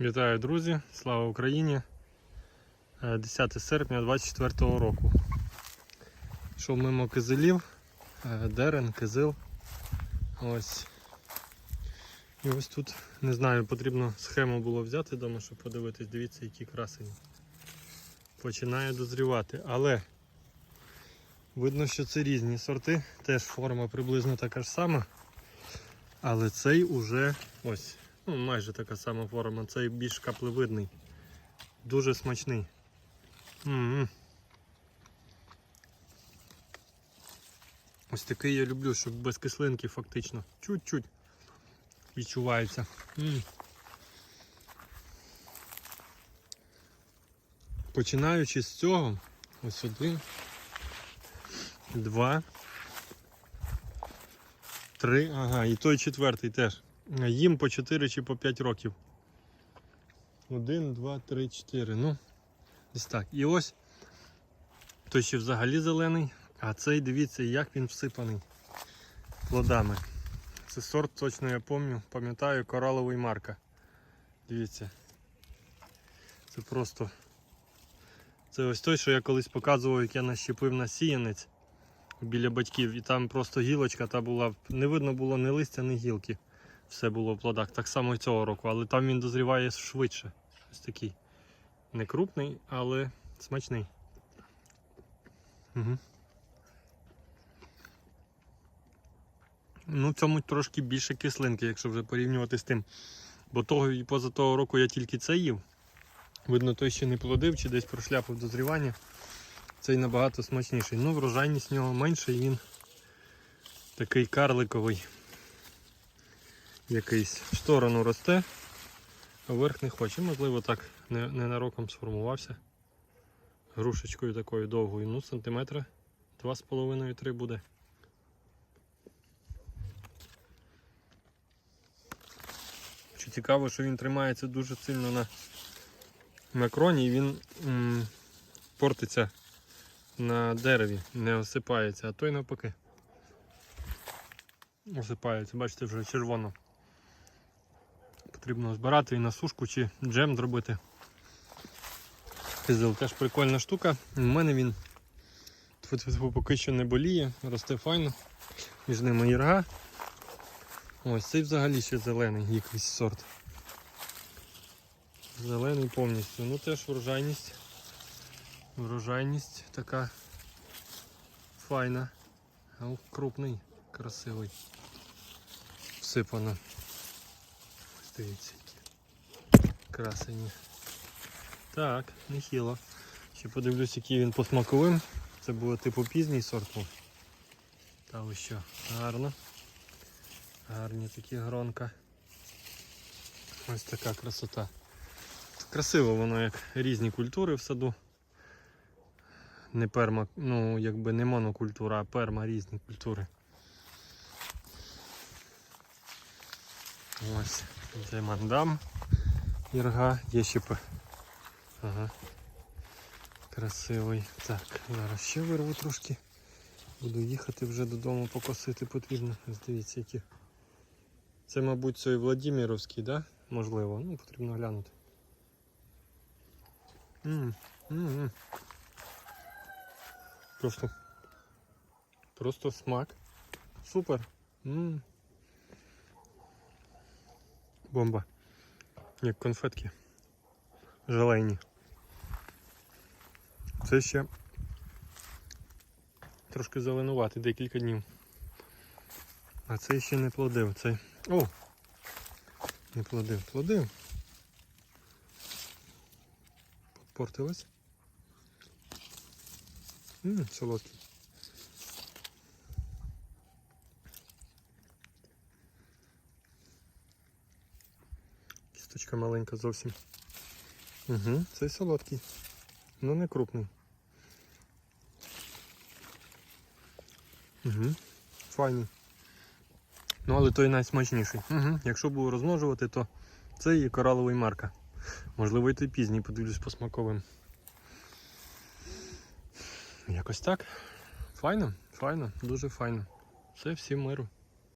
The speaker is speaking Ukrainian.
Вітаю, друзі! Слава Україні! Е, 10 серпня 24 року. Йшов мимо кизилів, е, дерен, кизил. Ось. І ось тут, не знаю, потрібно схему було взяти вдома, щоб подивитись, дивіться, які красені. Починає дозрівати. Але видно, що це різні сорти, теж форма приблизно така ж сама. Але цей уже ось. Ну, майже така сама форма, цей більш каплевидний. Дуже смачний. М-м. Ось такий я люблю, щоб без кислинки фактично. Чуть-чуть відчувається. М. Починаючи з цього, ось один, два, три, ага, і той четвертий теж. Їм по 4 чи по 5 років. 1, 2, 3, 4. Ну, десь так. І ось той ще взагалі зелений, а цей дивіться, як він всипаний плодами. Це сорт, точно я пам'ятаю, пам'ятаю, кораловий марка. Дивіться. Це просто. Це ось той, що я колись показував, як я нащепив на сіянець біля батьків, і там просто гілочка та була, не видно було ні листя, ні гілки все було в плодах. Так само і цього року, але там він дозріває швидше. Ось такий. Не крупний, але смачний. Угу. Ну, цьому трошки більше кислинки, якщо вже порівнювати з тим. Бо того і поза того року я тільки це їв. Видно, той ще не плодив чи десь прошляпав дозрівання. Цей набагато смачніший. Ну, врожайність нього менша і він такий карликовий якийсь в сторону росте, а вверх не хоче. Можливо, так ненароком сформувався. Грушечкою такою довгою, ну, сантиметра 2,5-3 буде. Що цікаво, що він тримається дуже сильно на, на кроні і він м, портиться на дереві, не осипається, а той навпаки. Осипається, бачите, вже червоно. Потрібно збирати і на сушку чи джем зробити. Кизил теж прикольна штука. У мене він тьфу-тьфу-тьфу, поки що не боліє, росте файно. Між ними ірга. Ось цей взагалі ще зелений якийсь сорт. Зелений повністю. Ну теж врожайність. Врожайність така файна. Крупний, красивий. Всипано. Дивіться красені. Так, нехило. Ще подивлюсь, який він по смаковим. Це було типу пізній сорт. Та ось що, гарно. Гарні такі гронка. Ось така красота. Красиво воно як різні культури в саду. Не перма, ну якби не монокультура, а перма різні культури. Ось, це мандам. Ірга, є ще п- Ага. Красивий. Так, зараз ще вирву трошки. Буду їхати вже додому покосити потрібно. Дивіться, які. Це, мабуть, цей Владимировський, да? Можливо. Ну, потрібно глянути. М, м, м. Просто. Просто смак. Супер. М. Бомба. Як конфетки. Желейні. Це ще трошки зеленувати декілька днів. А цей ще не плодив. Цей. О! Не плодив. Плодив. Подпортилось. Ммм, солодкий. Кісточка маленька зовсім. Угу, цей солодкий. Ну не крупний. Угу. Файний. Ну, але той найсмачніший. Угу. Якщо буду розмножувати, то це і кораловий марка. Можливо, і той пізній, подивлюсь по смаковим. Якось так. Файно, файно, дуже файно. Все, всім миру.